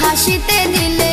হাসিতে দিলে